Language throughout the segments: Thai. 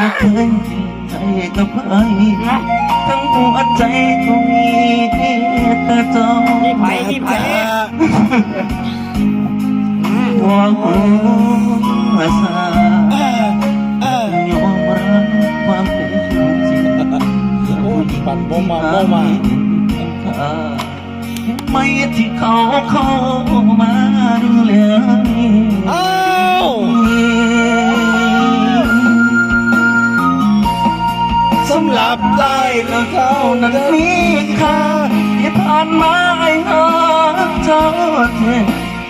ไม่เคยจริงใจกับใครทั้งหัวใจก็มีแต่เจ้ามีไผ่มีไผ่หัวหัวสายอมรับความเป็นจริงโอ้ยปั่นโมมาโมมาไม่ที่เขาเข้ามา สำหรับใจเราเท่านั้นมีค่าที่ผ่านมาไอ้หาเจ้าแท้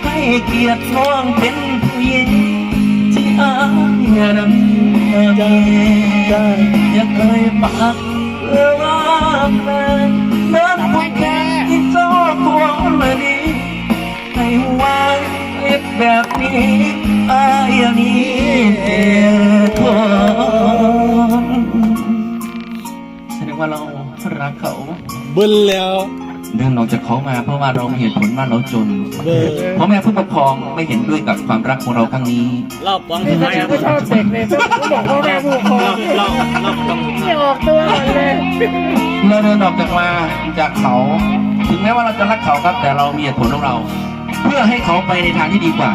ให้เกียรติน้องเป็นผู้หญิงที่อายนั้นใจอย่าเคยปากเพื่อรักแฟนเดินทุกแค่ที่เจ้าตัวมาดีให้ไว้เล็บแบบนี้อายนี้ ว่าเรารักเขาเบิ้ลแล้วเดินออกจากเขามาเพราะว่าเรามีเหตุผลว่าเราจนเบิ้ลพ่อแม่ผู้ปกครองไม่เห็นด้วยกับความรักของเราครั้งนี้รอบสองนี่สุดแสท้ายดงว่าชอบเด็กเลยต้องบอกพ่อแม่ผู้ปกครรอองบรอบรอบสองสุดท้ายที่ออกตัวก่อนเลยเราเดินออกจากมาจากเขา ถึงแม้ว่าเราจะรักเขาครับแต่เรามีเหตุผลของเรา เพื่อให้เขาไปในทางที่ดีกว่า